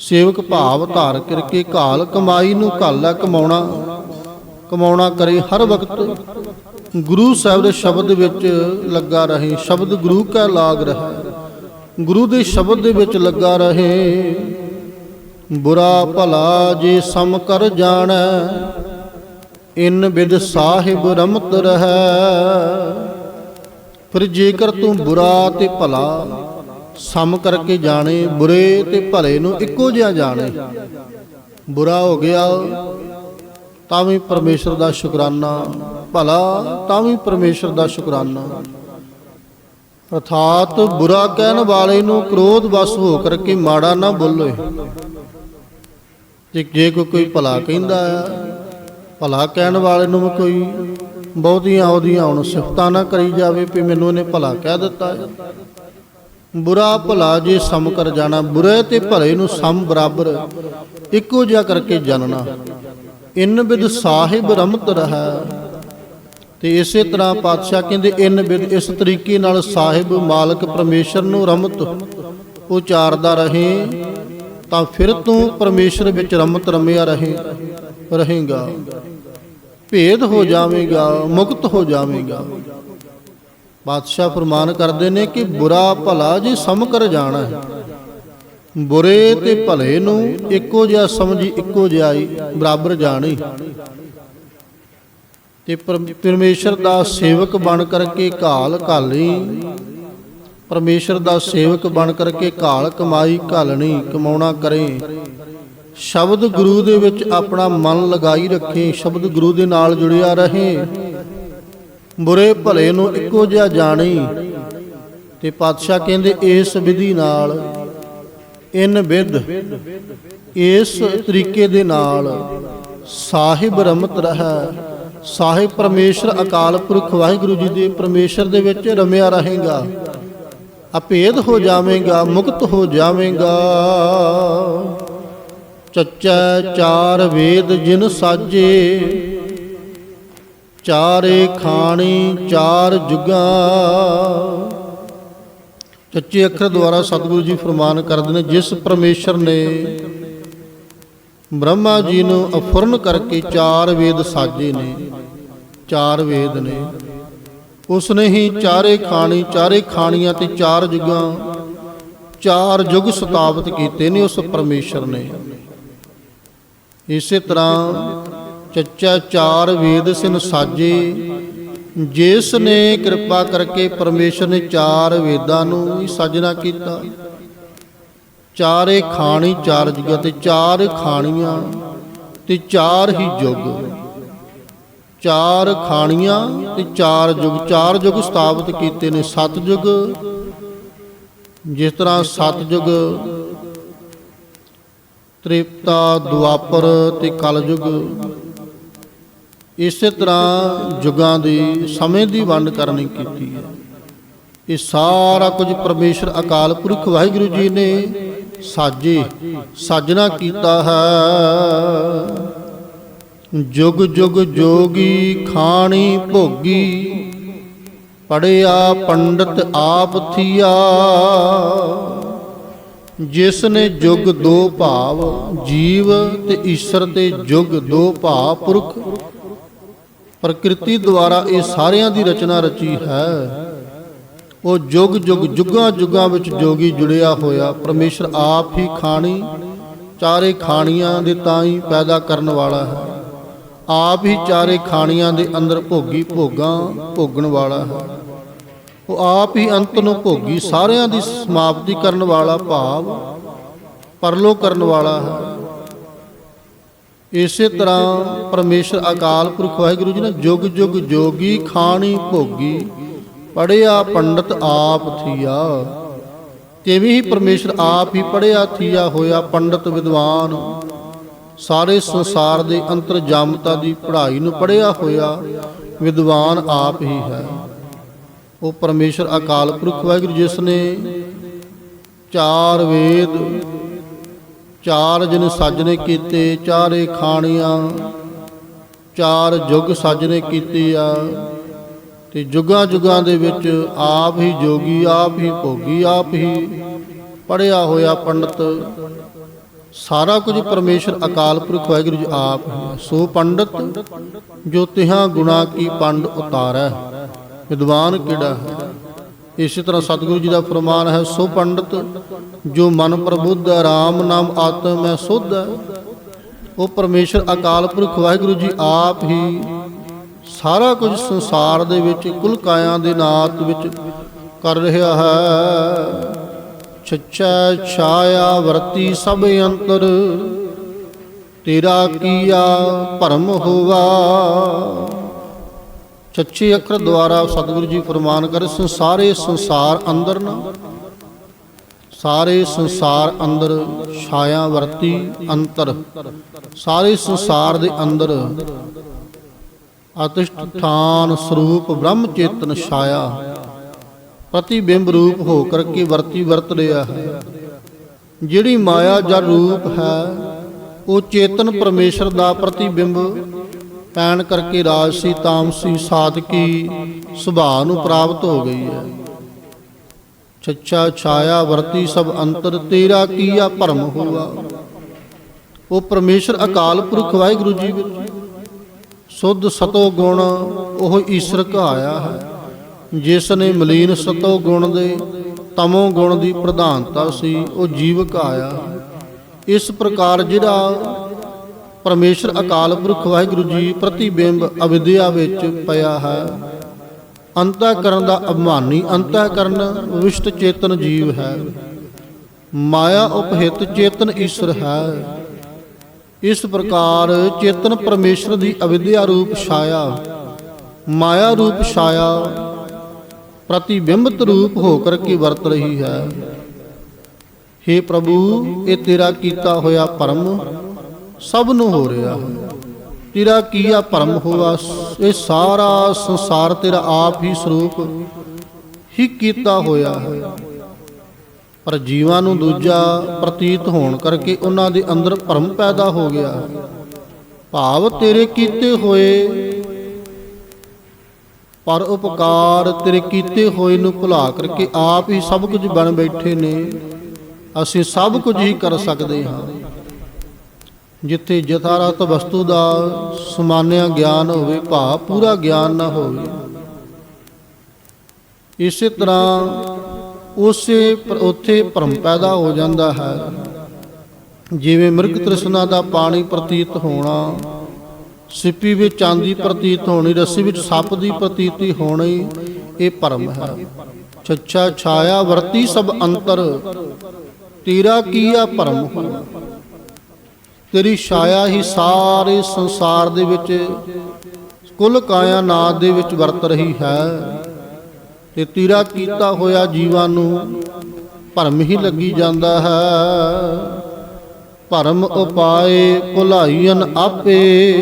[SPEAKER 1] ਸੇਵਕ ਭਾਵ ਧਾਰ ਕਰਕੇ ਘਾਲ ਕਮਾਈ ਨੂੰ ਘਾਲਾ ਕਮਾਉਣਾ ਕਮਾਉਣਾ ਕਰੇ ਹਰ ਵਕਤ। ਗੁਰੂ ਸਾਹਿਬ ਦੇ ਸ਼ਬਦ ਵਿੱਚ ਲੱਗਾ ਰਹੇ, ਸ਼ਬਦ ਗੁਰੂ ਕਾ ਲਾਗ ਰਹੇ। ਗੁਰੂ ਦੇ ਸ਼ਬਦ ਦੇ ਵਿੱਚ ਲੱਗਾ ਰਹੇ, ਬੁਰਾ ਭਲਾ ਜੇ ਸਮ ਕਰ ਜਾਣੈ, ਇਨ ਬਿਦ ਸਾਹਿਬ ਰਮਤ ਰਹੈ। ਫਿਰ ਜੇਕਰ ਤੂੰ ਬੁਰਾ ਤੇ ਭਲਾ ਸਮ ਕਰਕੇ ਜਾਣੇ, ਬੁਰੇ ਤੇ ਭਲੇ ਨੂੰ ਇੱਕੋ ਜਿਹਾ ਜਾਣੇ, ਬੁਰਾ ਹੋ ਗਿਆ ਤਾਂ ਵੀ ਪਰਮੇਸ਼ਰ ਦਾ ਸ਼ੁਕਰਾਨਾ, ਭਲਾ ਤਾਂ ਵੀ ਪਰਮੇਸ਼ਰ ਦਾ ਸ਼ੁਕਰਾਨਾ। ਅਰਥਾਤ ਬੁਰਾ ਕਹਿਣ ਵਾਲੇ ਨੂੰ ਕ੍ਰੋਧ ਵਸ ਹੋ ਕਰਕੇ ਮਾੜਾ ਨਾ ਬੋਲੇ। ਜੇ ਜੇ ਕੋਈ ਕੋਈ ਭਲਾ ਕਹਿੰਦਾ ਹੈ, ਭਲਾ ਕਹਿਣ ਵਾਲੇ ਨੂੰ ਵੀ ਕੋਈ ਬਹੁਤੀਆਂ ਉਹਦੀਆਂ ਹੁਣ ਸਿਫਤਾਂ ਨਾ ਕਰੀ ਜਾਵੇ ਵੀ ਮੈਨੂੰ ਇਹਨੇ ਭਲਾ ਕਹਿ ਦਿੱਤਾ ਬੁਰਾ ਭਲਾ ਜੇ ਸਮ ਕਰ ਜਾਣਾ, ਬੁਰੇ ਤੇ ਭਲੇ ਨੂੰ ਸਮ ਬਰਾਬਰ ਇੱਕੋ ਜਿਹਾ ਕਰਕੇ ਜਾਣਨਾ। ਇਨ ਬਿਦ ਸਾਹਿਬ ਰਮਤ ਰਹਾ। ਤੇ ਇਸੇ ਤਰ੍ਹਾਂ ਪਾਤਸ਼ਾਹ ਕਹਿੰਦੇ, ਇਨ ਬਿਦ ਇਸ ਤਰੀਕੇ ਨਾਲ ਸਾਹਿਬ ਮਾਲਕ ਪਰਮੇਸ਼ਰ ਨੂੰ ਰਮਤ ਉਚਾਰਦਾ ਰਹੇ, ਤਾਂ ਫਿਰ ਤੂੰ ਪਰਮੇਸ਼ਰ ਵਿੱਚ ਰਮਤ ਰਮਿਆ ਰਹੇ, ਰਹੇਗਾ। ਭੇਦ ਹੋ ਜਾਵੇਗਾ, ਮੁਕਤ ਹੋ ਜਾਵੇਗਾ। ਪਾਤਸ਼ਾਹ ਫਰਮਾਨ ਕਰਦੇ ਨੇ ਕਿ ਬੁਰਾ ਭਲਾ ਜੀ ਸਮ ਕਰ ਜਾਣਾ। ਹੈ ਬੁਰੇ ਤੇ ਭਲੇ ਨੂੰ ਇੱਕੋ ਜਿਹਾ ਸਮਝੀ, ਇੱਕੋ ਜਿਹਾ ਹੀ ਬਰਾਬਰ ਜਾਣੀ। ਤੇ ਪਰਮ- ਪਰਮੇਸ਼ਰ ਦਾ ਸੇਵਕ ਬਣ ਕਰਕੇ ਕਾਲ ਘਾਲੀ ਪਰਮੇਸ਼ਰ ਦਾ ਸੇਵਕ ਬਣ ਕਰਕੇ ਕਾਲ ਕਮਾਈ ਘਾਲਣੀ, ਕਮਾਉਣਾ ਕਰੇ। ਸ਼ਬਦ ਗੁਰੂ ਦੇ ਵਿੱਚ ਆਪਣਾ ਮਨ ਲਗਾਈ ਰੱਖੇ, ਸ਼ਬਦ ਗੁਰੂ ਦੇ ਨਾਲ ਜੁੜਿਆ ਰਹੇ। ਬੁਰੇ ਭਲੇ ਨੂੰ ਇੱਕੋ ਜਿਹਾ ਜਾਣੀ। ਤੇ ਪਾਤਸ਼ਾਹ ਕਹਿੰਦੇ, ਇਸ ਵਿਧੀ ਨਾਲ ਇਨ ਵਿਦ ਇਸ ਤਰੀਕੇ ਦੇ ਨਾਲ ਸਾਹਿਬ ਰਮਤ ਰਹਾ। ਸਾਹਿਬ ਪਰਮੇਸ਼ਰ ਅਕਾਲ ਪੁਰਖ ਵਾਹਿਗੁਰੂ ਜੀ ਦੇ ਪਰਮੇਸ਼ਰ ਦੇ ਵਿੱਚ ਰਮਿਆ ਰਹੇਗਾ। ਅਭੇਦ ਹੋ ਜਾਵੇਗਾ, ਮੁਕਤ ਹੋ ਜਾਵੇਗਾ। ਚੱਚਾ ਚਾਰ ਵੇਦ ਜਿਨ ਸਾਜੇ, ਚਾਰੇ ਖਾਣੀ ਚਾਰ ਜੁਗਾ। ਚੱਚੇ ਅੱਖਰ ਦੁਆਰਾ ਸਤਿਗੁਰੂ ਜੀ ਫਰਮਾਨ ਕਰਦੇ ਨੇ, ਜਿਸ ਪਰਮੇਸ਼ਰ ਨੇ ਬ੍ਰਹਮਾ ਜੀ ਨੂੰ ਅਫੁਰਨ ਕਰਕੇ ਚਾਰ ਵੇਦ ਸਾਜੇ ਨੇ, ਚਾਰ ਵੇਦ ਨੇ। ਉਸਨੇ ਹੀ ਚਾਰੇ ਖਾਣੀ, ਚਾਰੇ ਖਾਣੀਆਂ ਤੇ ਚਾਰ ਜੁਗਾਂ, ਚਾਰ ਯੁਗ ਸਤਾਬਤ ਕੀਤੇ ਨੇ ਉਸ ਪਰਮੇਸ਼ਰ ਨੇ। ਇਸੇ ਤਰ੍ਹਾਂ ਚੱਚਾ ਚਾਰ ਵੇਦ ਸਿਨ ਸਾਜੇ ਜਿਸ ਨੇ ਕਿਰਪਾ ਕਰਕੇ ਪਰਮੇਸ਼ਰ ਨੇ ਚਾਰ ਵੇਦਾਂ ਨੂੰ ਹੀ ਸਾਜਣਾ ਕੀਤਾ। ਚਾਰੇ ਖਾਣੀ ਚਾਰ ਜੁਗਾਂ ਤੇ ਚਾਰ ਖਾਣੀਆਂ ਤੇ ਚਾਰ ਹੀ ਯੁੱਗ ਚਾਰ ਖਾਣੀਆਂ ਤੇ ਚਾਰ ਯੁੱਗ ਚਾਰ ਯੁੱਗ ਸਥਾਪਿਤ ਕੀਤੇ ਨੇ ਸਤ ਯੁਗ ਜਿਸ ਤਰ੍ਹਾਂ ਸਤ ਯੁਗ ਤ੍ਰੇਤਾ ਦੁਆਪਰ ਤੇ ਕਲਯੁਗ। ਇਸੇ ਤਰ੍ਹਾਂ ਯੁਗਾਂ ਦੀ, ਸਮੇਂ ਦੀ ਵੰਡ ਕਰਨੀ ਕੀਤੀ ਹੈ। ਇਹ ਸਾਰਾ ਕੁਝ ਪਰਮੇਸ਼ਰ ਅਕਾਲ ਪੁਰਖ ਵਾਹਿਗੁਰੂ ਜੀ ਨੇ ਸਾਜੇ ਸਾਜਣਾ ਕੀਤਾ ਹੈ। ਜੁਗ ਜੁਗ, ਜੋਗੀ, ਖਾਣੀ, ਭੋਗੀ, ਪੜਿਆ ਪੰਡਤ ਆਪ ਥੀਆ। ਜਿਸ ਨੇ ਜੁਗ ਦੋ ਭਾਵ, ਜੀਵ ਤੇ ਈਸ਼ਰ ਤੇ ਜੁਗ ਦੋ ਭਾਵ ਪੁਰਖ ਪ੍ਰਕਿਰਤੀ ਦੁਆਰਾ ਇਹ ਸਾਰਿਆਂ ਦੀ ਰਚਨਾ ਰਚੀ ਹੈ। ਉਹ ਜੁਗ ਜੁਗ ਜੁਗਾਂ ਜੁਗਾਂ ਵਿੱਚ ਜੋਗੀ ਜੁੜਿਆ ਹੋਇਆ। ਪਰਮੇਸ਼ਰ ਆਪ ਹੀ ਖਾਣੀ, ਚਾਰੇ ਖਾਣੀਆਂ ਦੇ ਤਾਂ ਹੀ ਪੈਦਾ ਕਰਨ ਵਾਲਾ ਹੈ। ਆਪ ਹੀ ਚਾਰੇ ਖਾਣੀਆਂ ਦੇ ਅੰਦਰ ਭੋਗੀ ਭੋਗਾਂ ਭੋਗਣ ਵਾਲਾ ਹੈ। ਉਹ ਆਪ ਹੀ ਅੰਤ ਨੂੰ ਭੋਗੀ ਸਾਰਿਆਂ ਦੀ ਸਮਾਪਤੀ ਕਰਨ ਵਾਲਾ ਭਾਵ ਪਰਲੋ ਕਰਨ ਵਾਲਾ ਹੈ। ਇਸੇ ਤਰ੍ਹਾਂ ਪਰਮੇਸ਼ਰ ਅਕਾਲ ਪੁਰਖ ਵਾਹਿਗੁਰੂ ਜੀ ਨੇ ਜੁਗ ਜੁਗ ਜੋਗੀ ਖਾਣੀ ਭੋਗੀ ਪੜਿਆ ਪੰਡਤ ਆਪ ਥੀਆ। ਤਿਵੇਂ ਹੀ ਪਰਮੇਸ਼ਰ ਆਪ ਹੀ ਪੜਿਆ ਥੀਆ ਹੋਇਆ ਪੰਡਤ ਵਿਦਵਾਨ। ਸਾਰੇ ਸੰਸਾਰ ਦੇ ਅੰਤਰ ਜਾਮਤਾ ਦੀ ਪੜ੍ਹਾਈ ਨੂੰ ਪੜਿਆ ਹੋਇਆ ਵਿਦਵਾਨ ਆਪ ਹੀ ਹੈ। ਉਹ ਪਰਮੇਸ਼ਰ ਅਕਾਲ ਪੁਰਖ ਵਾਹਿਗੁਰੂ ਜਿਸ ਨੇ ਚਾਰ ਵੇਦ ਚਾਰ ਜਨ ਸਾਜਨੇ ਕੀਤੇ, ਚਾਰੇ ਖਾਣੀਆਂ। ਚਾਰ ਯੁਗ ਸਾਜਨੇ ਕੀਤੇ ਆ। ਤੇ ਜੁਗਾਂ ਜੁਗਾਂ ਦੇ ਵਿੱਚ ਆਪ ਹੀ ਜੋਗੀ, ਆਪ ਹੀ ਭੋਗੀ, ਆਪ ਹੀ ਪੜਿਆ ਹੋਇਆ ਪੰਡਤ। ਸਾਰਾ ਕੁਝ ਪਰਮੇਸ਼ਰ ਅਕਾਲ ਪੁਰਖ ਵਾਹਿਗੁਰੂ ਜੀ ਆਪ ਸੋ ਪੰਡਤ, ਜੋ ਤਿਹਾਂ ਗੁਣਾ ਕੀ ਪੰਡ ਉਤਾਰੈ, ਵਿਦਵਾਨ ਕਿਹੜਾ ਹੈ? ਇਸੇ ਤਰ੍ਹਾਂ ਸਤਿਗੁਰੂ ਜੀ ਦਾ ਫਰਮਾਨ ਹੈ, ਸੋ ਪੰਡਤ, ਜੋ ਮਨ ਪ੍ਰਬੁੱਧ ਰਾਮ ਨਾਮ ਆਤਮ ਹੈ, ਸੁਧ ਹੈ। ਉਹ ਪਰਮੇਸ਼ਰ ਅਕਾਲ ਪੁਰਖ ਵਾਹਿਗੁਰੂ ਜੀ ਆਪ ਹੀ ਸਾਰਾ ਕੁਝ ਸੰਸਾਰ ਦੇ ਵਿੱਚ, ਕੁਲ ਕਾਇਆਂ ਦੇ ਨਾਤ ਵਿੱਚ ਕਰ ਰਿਹਾ ਹੈ। ਛੱਛਾ ਛਾਇਆ ਵਰਤੀ ਸਭ ਅੰਤਰ, ਤੇਰਾ ਕੀਆ ਭਰਮ ਹੋਵਾ। ਸੱਚੇ ਅੱਖਰ ਦੁਆਰਾ ਸਤਿਗੁਰੂ ਜੀ ਫਰਮਾਨ ਕਰ, ਸੰਸਾਰੇ ਸੰਸਾਰ ਅੰਦਰ ਨਾ। ਸਾਰੇ ਸੰਸਾਰ ਅੰਦਰ ਛਾਇਆ ਵਰਤੀ ਅੰਤਰ। ਸਾਰੇ ਸੰਸਾਰ ਦੇ ਅੰਦਰ ਅਤਿਸ਼ਠਾਨ ਸਰੂਪ ਬ੍ਰਹਮ ਚੇਤਨ ਛਾਇਆ। ਪ੍ਰਤੀਬਿੰਬ ਰੂਪ ਹੋ ਕਰਕੇ ਵਰਤੀ ਵਰਤ ਰਿਹਾ ਹੈ। ਜਿਹੜੀ ਮਾਇਆ ਜਾਂ ਰੂਪ ਹੈ, ਉਹ ਚੇਤਨ ਪਰਮੇਸ਼ਰ ਦਾ ਪ੍ਰਤੀਬਿੰਬ ਪੈਣ ਕਰਕੇ ਰਾਜਸੀ ਤਾਮਸੀ ਸਾਧਕੀ ਸੁਭਾਅ ਨੂੰ ਪ੍ਰਾਪਤ ਹੋ ਗਈ ਹੈ। ਛੱਛਾ ਛਾਇਆ ਵਰਤੀ ਸਭ ਅੰਤਰ, ਤੇਰਾ ਕੀਆ ਭਰਮ ਹੋਆ। ਉਹ ਪਰਮੇਸ਼ਰ ਅਕਾਲ ਪੁਰਖ ਵਾਹਿਗੁਰੂ ਜੀ ਵਿੱਚ ਸੁੱਧ ਸਤੋ ਗੁਣ ਉਹ ਈਸ਼ਰ ਕਹਾਇਆ ਹੈ। ਜਿਸ ਨੇ ਮਲੀਨ ਸਤੋ ਗੁਣ ਦੇ ਤਮੋ ਗੁਣ ਦੀ ਪ੍ਰਧਾਨਤਾ ਸੀ, ਉਹ ਜੀਵ ਕਹਾਇਆ ਇਸ ਪ੍ਰਕਾਰ ਜਿਹੜਾ ਪਰਮੇਸ਼ਰ ਅਕਾਲ ਪੁਰਖ ਵਾਹਿਗੁਰੂ ਜੀ ਪ੍ਰਤੀਬਿੰਬ ਅਵਿਦਿਆ ਵਿੱਚ ਪਿਆ ਹੈ। ਅੰਤःਕਰਨ ਦਾ ਅਭਿਮਾਨੀ ਅੰਤःਕਰਨ ਵਿਸ਼ਟ ਚੇਤਨ ਜੀਵ ਹੈ। ਮਾਇਆ ਉਪਹਿਤ ਚੇਤਨ ਈਸ਼ਰ ਹੈ। ਇਸ ਪ੍ਰਕਾਰ ਚੇਤਨ ਪਰਮੇਸ਼ਰ ਦੀ ਅਵਿਦਿਆ ਰੂਪ ਛਾਇਆ, ਮਾਇਆ ਰੂਪ ਛਾਇਆ, ਪ੍ਰਤੀਬਿੰਬਤ ਰੂਪ ਹੋ ਕਰਕੇ ਵਰਤ ਰਹੀ ਹੈ। हे ਪ੍ਰਭੂ, ਇਹ ਤੇਰਾ ਕੀਤਾ ਹੋਇਆ ਪਰਮ ਸਭ ਨੂੰ ਹੋ ਰਿਹਾ। ਹੈ ਤੇਰਾ ਕੀਆ ਭਰਮ ਹੋਆ, ਇਹ ਸਾਰਾ ਸੰਸਾਰ ਤੇਰਾ ਆਪ ਹੀ ਸਰੂਪ ਹੀ ਕੀਤਾ ਹੋਇਆ ਹੈ। ਪਰ ਜੀਵਾਂ ਨੂੰ ਦੂਜਾ ਪ੍ਰਤੀਤ ਹੋਣ ਕਰਕੇ ਉਹਨਾਂ ਦੇ ਅੰਦਰ ਭਰਮ ਪੈਦਾ ਹੋ ਗਿਆ। ਭਾਵ ਤੇਰੇ ਕੀਤੇ ਹੋਏ, ਪਰ ਉਪਕਾਰ ਤੇਰੇ ਕੀਤੇ ਹੋਏ ਨੂੰ ਭੁਲਾ ਕਰਕੇ ਆਪ ਹੀ ਸਭ ਕੁਝ ਬਣ ਬੈਠੇ ਨੇ। ਅਸੀਂ ਸਭ ਕੁਝ ਹੀ ਕਰ ਸਕਦੇ ਹਾਂ। ਜਿੱਥੇ ਯਥਾਰਥ ਵਸਤੂ ਦਾ ਸਮਾਨਿਆ ਗਿਆਨ ਹੋਵੇ, ਭਾਵ ਪੂਰਾ ਗਿਆਨ ਨਾ ਹੋਵੇ। ਇਸੇ ਤਰ੍ਹਾਂ ਉਸੇ ਉੱਥੇ ਭਰਮ ਪੈਦਾ ਹੋ ਜਾਂਦਾ ਹੈ। ਜਿਵੇਂ ਮਿਰਗ ਤ੍ਰਿਸ਼ਨਾ ਦਾ ਪਾਣੀ ਪ੍ਰਤੀਤ ਹੋਣਾ, ਸਿੱਪੀ ਵਿੱਚ ਚਾਂਦੀ ਪ੍ਰਤੀਤ ਹੋਣੀ, ਰੱਸੀ ਵਿੱਚ ਸੱਪ ਦੀ ਪ੍ਰਤੀਤੀ ਹੋਣੀ, ਇਹ ਭਰਮ ਹੈ। ਛੱਛਾ ਛਾਇਆ ਵਰਤੀ ਸਭ ਅੰਤਰ, ਤੇਰਾ ਕੀਆ ਭਰਮ? ਹੋਣਾ ਤੇਰੀ ਛਾਇਆ ਹੀ ਸਾਰੇ ਸੰਸਾਰ ਦੇ ਵਿੱਚ, ਕੁੱਲ ਕਾਇਨਾਤ ਦੇ ਵਿੱਚ ਵਰਤ ਰਹੀ ਹੈ। ਤੇ ਤੇਰਾ ਕੀਤਾ ਹੋਇਆ ਜੀਵਾਂ ਨੂੰ ਭਰਮ ਹੀ ਲੱਗੀ ਜਾਂਦਾ ਹੈ। ਭਰਮ ਉਪਾਏ ਭੁਲਾਈਨ ਆਪੇ।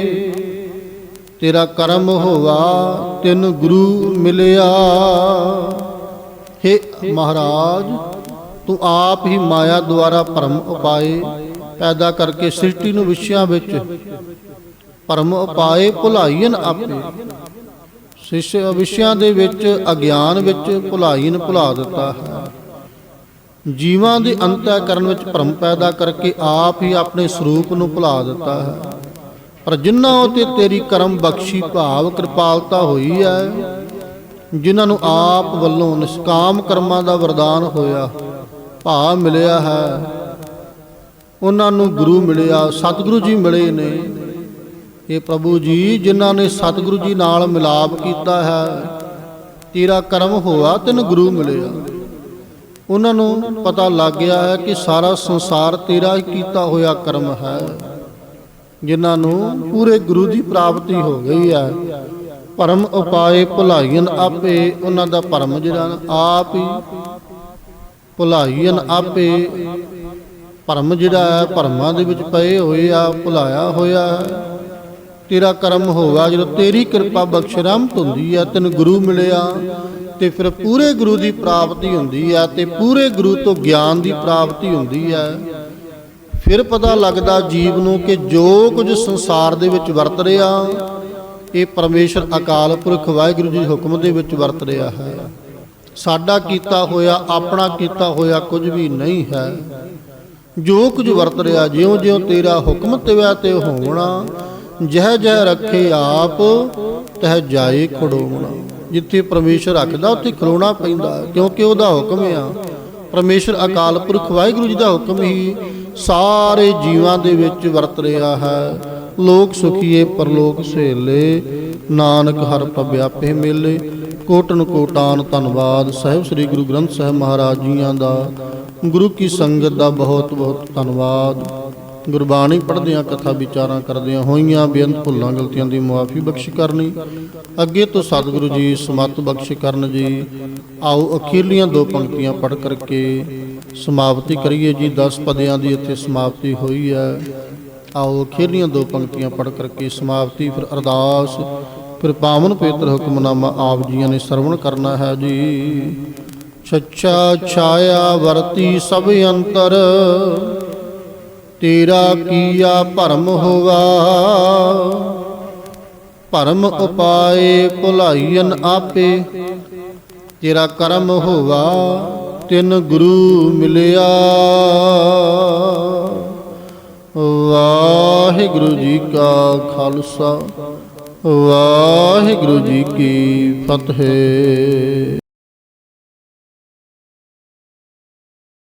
[SPEAKER 1] ਤੇਰਾ ਕਰਮ ਹੋਵਾ, ਤਿਨ ਗੁਰੂ ਮਿਲਿਆ। ਹੇ ਮਹਾਰਾਜ, ਤੂੰ ਆਪ ਹੀ ਮਾਇਆ ਦੁਆਰਾ ਭਰਮ ਉਪਾਏ। ਪੈਦਾ ਕਰਕੇ ਸ੍ਰਿਸ਼ਟੀ ਨੂੰ ਵਿਸ਼ਿਆਂ ਵਿੱਚ ਭਰਮ ਉਪਾਏ ਭੁਲਾਈਨ ਆਪੇ। ਸਿਸ਼ ਵਿਸ਼ਿਆਂ ਦੇ ਵਿੱਚ ਅਗਿਆਨ ਵਿੱਚ ਭੁਲਾਈਨ ਭੁਲਾ ਦਿੱਤਾ ਹੈ। ਜੀਵਾਂ ਦੇ ਅੰਤःਕਰਨ ਵਿੱਚ ਭਰਮ ਪੈਦਾ ਕਰਕੇ ਆਪ ਹੀ ਆਪਣੇ ਸਰੂਪ ਨੂੰ ਭੁਲਾ ਦਿੱਤਾ ਹੈ। ਪਰ ਜਿਨ੍ਹਾਂ ਉਤੇ ਤੇਰੀ ਕਰਮ ਬਖਸ਼ੀ ਭਾਵ ਕਿਰਪਾਲਤਾ ਹੋਈ ਹੈ, ਜਿਨ੍ਹਾਂ ਨੂੰ ਆਪ ਵੱਲੋਂ ਨਿਸ਼ਕਾਮ ਕਰਮਾਂ ਦਾ ਵਰਦਾਨ ਹੋਇਆ, ਭਾਵ ਮਿਲਿਆ ਹੈ। ਉਹਨਾਂ ਨੂੰ ਗੁਰੂ ਮਿਲਿਆ, ਸਤਿਗੁਰੂ ਜੀ ਮਿਲੇ ਨੇ। ਇਹ ਪ੍ਰਭੂ ਜੀ ਜਿਨ੍ਹਾਂ ਨੇ ਸਤਿਗੁਰੂ ਜੀ ਨਾਲ ਮਿਲਾਪ ਕੀਤਾ ਹੈ, ਤੇਰਾ ਕਰਮ ਹੋਆ ਤੈਨੂੰ ਗੁਰੂ ਮਿਲਿਆ। ਉਹਨਾਂ ਨੂੰ ਪਤਾ ਲੱਗ ਗਿਆ ਹੈ ਕਿ ਸਾਰਾ ਸੰਸਾਰ ਤੇਰਾ ਕੀਤਾ ਹੋਇਆ ਕਰਮ ਹੈ, ਜਿਨ੍ਹਾਂ ਨੂੰ ਪੂਰੇ ਗੁਰੂ ਦੀ ਪ੍ਰਾਪਤੀ ਹੋ ਗਈ ਹੈ। ਭਰਮ ਉਪਾਏ ਭੁਲਾਈਨ ਆਪੇ, ਉਹਨਾਂ ਦਾ ਭਰਮ ਜਿਹੜਾ, ਆਪ ਹੀ ਭੁਲਾਈਨ ਆਪੇ। ਭਰਮ ਜਿਹੜਾ ਹੈ, ਭਰਮਾਂ ਦੇ ਵਿੱਚ ਪਏ ਹੋਏ ਆ ਭੁਲਾਇਆ ਹੋਇਆ। ਹੈ ਤੇਰਾ ਕਰਮ ਹੋਗਾ, ਜਦੋਂ ਤੇਰੀ ਕਿਰਪਾ ਬਖਸ਼ ਰਹਿਮਤ ਹੁੰਦੀ ਹੈ, ਤੈਨੂੰ ਗੁਰੂ ਮਿਲਿਆ, ਤੇ ਫਿਰ ਪੂਰੇ ਗੁਰੂ ਦੀ ਪ੍ਰਾਪਤੀ ਹੁੰਦੀ ਹੈ, ਤੇ ਪੂਰੇ ਗੁਰੂ ਤੋਂ ਗਿਆਨ ਦੀ ਪ੍ਰਾਪਤੀ ਹੁੰਦੀ ਹੈ। ਫਿਰ ਪਤਾ ਲੱਗਦਾ ਜੀਵ ਨੂੰ ਕਿ ਜੋ ਕੁਝ ਸੰਸਾਰ ਦੇ ਵਿੱਚ ਵਰਤ ਰਿਹਾ, ਇਹ ਪਰਮੇਸ਼ਰ ਅਕਾਲ ਪੁਰਖ ਵਾਹਿਗੁਰੂ ਜੀ ਦੇ ਹੁਕਮ ਦੇ ਵਿੱਚ ਵਰਤ ਰਿਹਾ ਹੈ। ਸਾਡਾ ਕੀਤਾ ਹੋਇਆ, ਆਪਣਾ ਕੀਤਾ ਹੋਇਆ ਕੁਝ ਵੀ ਨਹੀਂ ਹੈ। ਜੋ ਕੁਝ ਵਰਤ ਰਿਹਾ ਜਿਉਂ ਜਿਉਂ ਤੇਰਾ ਹੁਕਮ ਤਿਵੈ ਤੇ ਹੋਵਣਾ, ਜਹ ਜਹ ਰੱਖੇ ਆਪ, ਤਹ ਜਾਏ ਖੜੋਵਣਾ ਜਿੱਥੇ ਪਰਮੇਸ਼ਰ ਰੱਖਦਾ, ਉੱਥੇ ਖਲੋਣਾ ਪੈਂਦਾ ਕਿਉਂਕਿ ਉਹਦਾ ਹੁਕਮ ਆ। ਪਰਮੇਸ਼ਰ ਅਕਾਲ ਪੁਰਖ ਵਾਹਿਗੁਰੂ ਜੀ ਦਾ ਹੁਕਮ ਹੀ ਸਾਰੇ ਜੀਵਾਂ ਦੇ ਵਿੱਚ ਵਰਤ ਰਿਹਾ ਹੈ। ਲੋਕ ਸੁਖੀਏ, ਪਰਲੋਕ ਸਹੇਲੇ, ਨਾਨਕ ਹਰ ਪ੍ਰਭਿਆਪੇ ਮੇਲੇ। ਕੋਟਨ ਕੋਟਾਨ ਧੰਨਵਾਦ, ਸਾਹਿਬ ਸ੍ਰੀ ਗੁਰੂ ਗ੍ਰੰਥ ਸਾਹਿਬ ਮਹਾਰਾਜ ਜੀਆਂ ਦਾ। ਗੁਰੂ ਕੀ ਸੰਗਤ ਦਾ ਬਹੁਤ ਬਹੁਤ ਧੰਨਵਾਦ। ਗੁਰਬਾਣੀ ਪੜ੍ਹਦਿਆਂ, ਕਥਾ ਵਿਚਾਰਾਂ ਕਰਦਿਆਂ ਹੋਈਆਂ ਬੇਅੰਤ ਭੁੱਲਾਂ, ਗਲਤੀਆਂ ਦੀ ਮੁਆਫੀ ਬਖਸ਼ ਕਰਨੀ। ਅੱਗੇ ਤੋਂ ਸਤਿਗੁਰੂ ਜੀ ਸਮਤ ਬਖਸ਼ ਕਰਨ ਜੀ। ਆਓ ਅਖੀਰਲੀਆਂ ਦੋ ਪੰਕਤੀਆਂ ਪੜ੍ਹ ਕਰਕੇ ਸਮਾਪਤੀ ਕਰੀਏ ਜੀ। 10 ਪਦਿਆਂ ਦੀ ਇੱਥੇ ਸਮਾਪਤੀ ਹੋਈ ਹੈ। ਆਓ ਅਖੀਰਲੀਆਂ ਦੋ ਪੰਕਤੀਆਂ ਪੜ੍ਹ ਕਰਕੇ ਸਮਾਪਤੀ। ਫਿਰ ਅਰਦਾਸ, ਫਿਰ ਪਾਵਨ ਪਵਿੱਤਰ ਹੁਕਮਨਾਮਾ ਆਪ ਜੀਆਂ ਨੇ ਸਰਵਣ ਕਰਨਾ ਹੈ ਜੀ। ਛੱਛਾ ਛਾਇਆ ਵਰਤੀ ਸਭ ਅੰਤਰ। ਤੇਰਾ ਕੀਆ ਭਰਮ ਹੋਵਾ। ਭਰਮ ਉਪਾਏ ਭੁਲਾਈਨ ਆਪੇ। ਤੇਰਾ ਕਰਮ ਹੋਵਾ, ਤਿਨ ਗੁਰੂ ਮਿਲਿਆ। ਵਾਹਿਗੁਰੂ ਜੀ ਕਾ ਖਾਲਸਾ, ਵਾਹਿਗੁਰੂ ਜੀ ਕੀ ਫਤਿਹ।